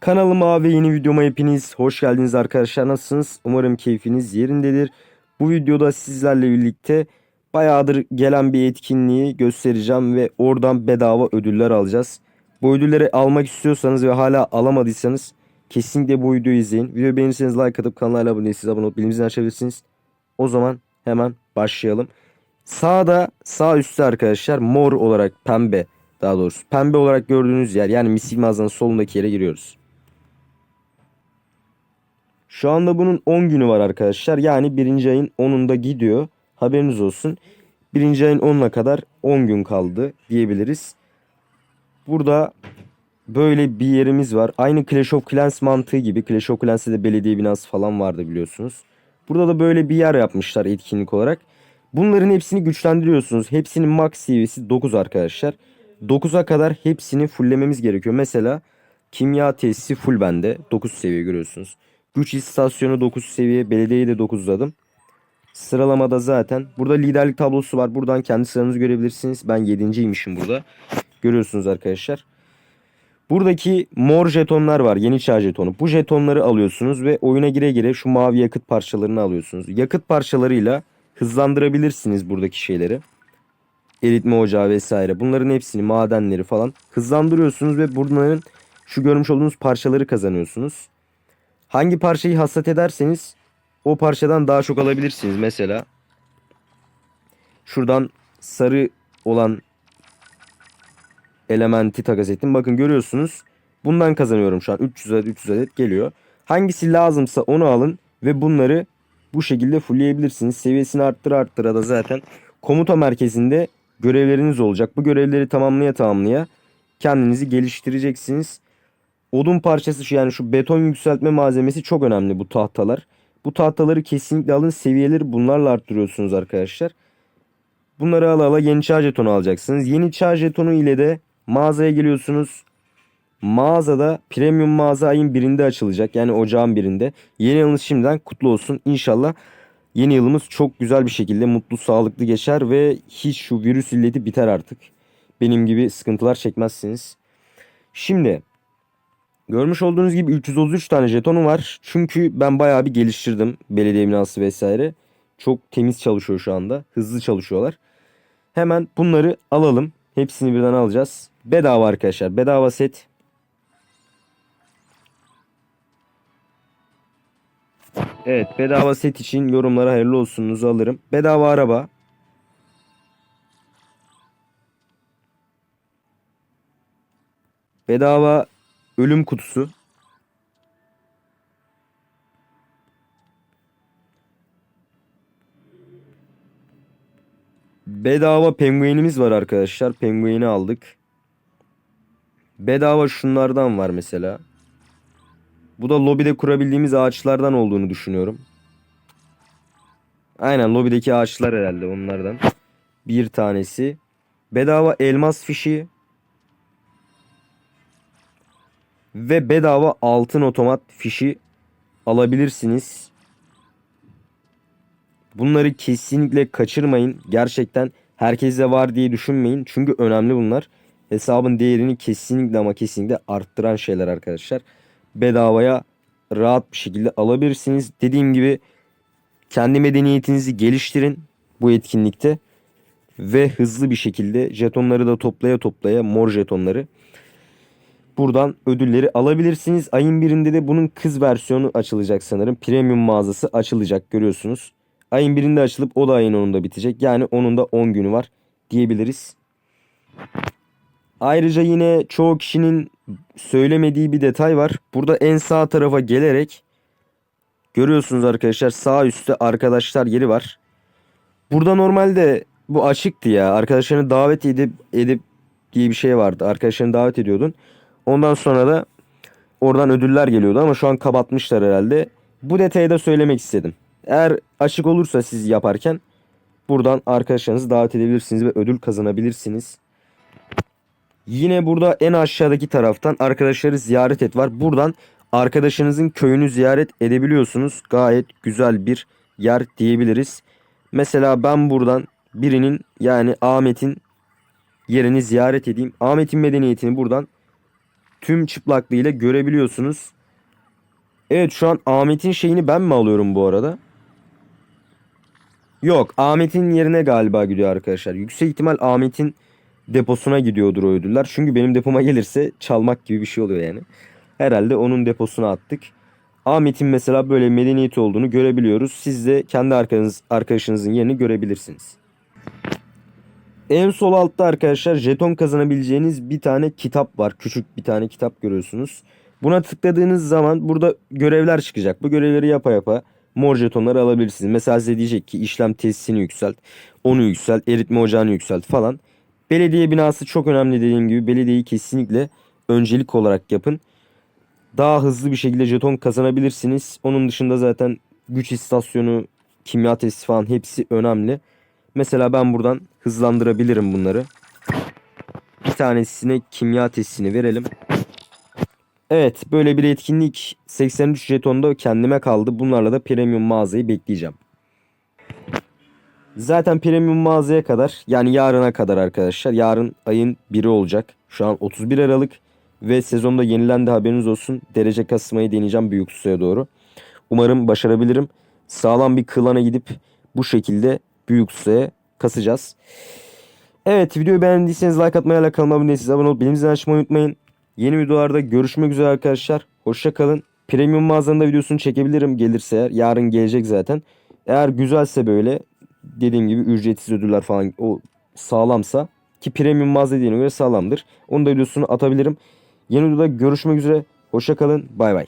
Kanalıma ve yeni videoma hepiniz hoş geldiniz arkadaşlar. Nasılsınız? Umarım keyfiniz yerindedir. Bu videoda sizlerle birlikte bayağıdır gelen bir etkinliği göstereceğim ve oradan bedava ödüller alacağız. Bu ödülleri almak istiyorsanız ve hala alamadıysanız kesinlikle bu videoyu izleyin. Videoyu beğenirseniz like atıp kanala abone değilseniz abone olup bildirimleri açabilirsiniz. O zaman hemen başlayalım. Sağda sağ üstte arkadaşlar mor olarak pembe daha doğrusu pembe olarak gördüğünüz yer yani misik mağazanın solundaki yere giriyoruz. Şu anda bunun 10 günü var arkadaşlar. Yani birinci ayın 10'unda gidiyor. Haberiniz olsun. Birinci ayın 10'una kadar 10 gün kaldı diyebiliriz. Burada böyle bir yerimiz var. Aynı Clash of Clans mantığı gibi. Clash of Clans'te de belediye binası falan vardı biliyorsunuz. Burada da böyle bir yer yapmışlar etkinlik olarak. Bunların hepsini güçlendiriyorsunuz. Hepsinin max seviyesi 9 arkadaşlar. 9'a kadar hepsini fulllememiz gerekiyor. Mesela kimya tesisi full bende. 9 seviye görüyorsunuz. Güç istasyonu 9 seviye. Belediyeyi de 9'ladım. Sıralamada zaten. Burada liderlik tablosu var. Buradan kendi sıranızı görebilirsiniz. Ben 7.ymişim burada. Görüyorsunuz arkadaşlar. Buradaki mor jetonlar var. Yeni çağ jetonu. Bu jetonları alıyorsunuz ve oyuna gire gire şu mavi yakıt parçalarını alıyorsunuz. Yakıt parçalarıyla hızlandırabilirsiniz buradaki şeyleri. Eritme ocağı vesaire. Bunların hepsini madenleri falan hızlandırıyorsunuz ve bunların şu görmüş olduğunuz parçaları kazanıyorsunuz. Hangi parçayı hasat ederseniz o parçadan daha çok alabilirsiniz. Mesela şuradan sarı olan elementi takas ettim. Bakın görüyorsunuz. Bundan kazanıyorum şu an. 300 adet 300 adet geliyor. Hangisi lazımsa onu alın ve bunları bu şekilde fullleyebilirsiniz. Seviyesini arttıra arttıra da zaten komuta merkezinde görevleriniz olacak. Bu görevleri tamamlaya tamamlaya kendinizi geliştireceksiniz. Odun parçası şu yani şu beton yükseltme malzemesi çok önemli bu tahtalar. Bu tahtaları kesinlikle alın. Seviyeleri bunlarla arttırıyorsunuz arkadaşlar. Bunları ala ala yeni çağ jetonu alacaksınız. Yeni çağ jetonu ile de mağazaya geliyorsunuz. Mağazada premium mağaza ayın birinde açılacak. Yani ocağın birinde. Yeni yılınız şimdiden kutlu olsun. İnşallah yeni yılımız çok güzel bir şekilde mutlu sağlıklı geçer ve hiç şu virüs illeti biter artık. Benim gibi sıkıntılar çekmezsiniz. Şimdi görmüş olduğunuz gibi 333 tane jetonum var. Çünkü ben bayağı bir geliştirdim belediye binası vesaire. Çok temiz çalışıyor şu anda. Hızlı çalışıyorlar. Hemen bunları alalım. Hepsini birden alacağız. Bedava arkadaşlar. Bedava set. Evet bedava set için yorumlara hayırlı olsunuzu alırım. Bedava araba. Bedava ölüm kutusu. Bedava penguenimiz var arkadaşlar. Pengueni aldık. Bedava şunlardan var mesela. Bu da lobide kurabildiğimiz ağaçlardan olduğunu düşünüyorum. Aynen lobideki ağaçlar herhalde onlardan. Bir tanesi. Bedava elmas fişi. Ve bedava altın otomat fişi alabilirsiniz. Bunları kesinlikle kaçırmayın. Gerçekten herkese var diye düşünmeyin. Çünkü önemli bunlar. Hesabın değerini kesinlikle ama kesinlikle arttıran şeyler arkadaşlar. Bedavaya rahat bir şekilde alabilirsiniz. Dediğim gibi kendi medeniyetinizi geliştirin bu etkinlikte. Ve hızlı bir şekilde jetonları da toplaya toplaya mor jetonları buradan ödülleri alabilirsiniz. Ayın birinde de bunun kız versiyonu açılacak sanırım. Premium mağazası açılacak görüyorsunuz. Ayın birinde açılıp o da ayın 10'unda bitecek. Yani onun da 10 günü var diyebiliriz. Ayrıca yine çoğu kişinin söylemediği bir detay var. Burada en sağ tarafa gelerek görüyorsunuz arkadaşlar sağ üstte arkadaşlar yeri var. Burada normalde bu açıktı ya. Arkadaşlarını davet edip edip diye bir şey vardı. Arkadaşlarını davet ediyordun. Ondan sonra da oradan ödüller geliyordu ama şu an kapatmışlar herhalde. Bu detayı da söylemek istedim. Eğer açık olursa siz yaparken buradan arkadaşlarınızı davet edebilirsiniz ve ödül kazanabilirsiniz. Yine burada en aşağıdaki taraftan arkadaşları ziyaret et var. Buradan arkadaşınızın köyünü ziyaret edebiliyorsunuz. Gayet güzel bir yer diyebiliriz. Mesela ben buradan birinin yani Ahmet'in yerini ziyaret edeyim. Ahmet'in medeniyetini buradan tüm çıplaklığıyla görebiliyorsunuz. Evet şu an Ahmet'in şeyini ben mi alıyorum bu arada? Yok Ahmet'in yerine galiba gidiyor arkadaşlar. Yüksek ihtimal Ahmet'in deposuna gidiyordur o ödüller. Çünkü benim depoma gelirse çalmak gibi bir şey oluyor yani. Herhalde onun deposuna attık. Ahmet'in mesela böyle medeniyet olduğunu görebiliyoruz. Siz de kendi arkadaşınız, arkadaşınızın yerini görebilirsiniz. En sol altta arkadaşlar jeton kazanabileceğiniz bir tane kitap var. Küçük bir tane kitap görüyorsunuz. Buna tıkladığınız zaman burada görevler çıkacak. Bu görevleri yapa yapa mor jetonları alabilirsiniz. Mesela size diyecek ki işlem tesisini yükselt, onu yükselt, eritme ocağını yükselt falan. Belediye binası çok önemli dediğim gibi belediyeyi kesinlikle öncelik olarak yapın. Daha hızlı bir şekilde jeton kazanabilirsiniz. Onun dışında zaten güç istasyonu, kimya tesisi falan hepsi önemli. Mesela ben buradan hızlandırabilirim bunları. Bir tanesine kimya testini verelim. Evet böyle bir etkinlik 83 jetonda kendime kaldı. Bunlarla da premium mağazayı bekleyeceğim. Zaten premium mağazaya kadar yani yarına kadar arkadaşlar. Yarın ayın 1'i olacak. Şu an 31 Aralık ve sezonda yenilendi haberiniz olsun. Derece kasmayı deneyeceğim büyük ustaya doğru. Umarım başarabilirim. Sağlam bir klana gidip bu şekilde büyük ustaya kasacağız. Evet videoyu beğendiyseniz like atmayı, like kanalıma abone değilseniz abone olup bildirimleri açmayı unutmayın. Yeni videolarda görüşmek üzere arkadaşlar. Hoşça kalın. Premium mağazanın da videosunu çekebilirim gelirse eğer. Yarın gelecek zaten. Eğer güzelse böyle dediğim gibi ücretsiz ödüller falan o sağlamsa ki premium mağaza dediğine göre sağlamdır. Onu da videosunu atabilirim. Yeni videoda görüşmek üzere. Hoşça kalın. Bay bay.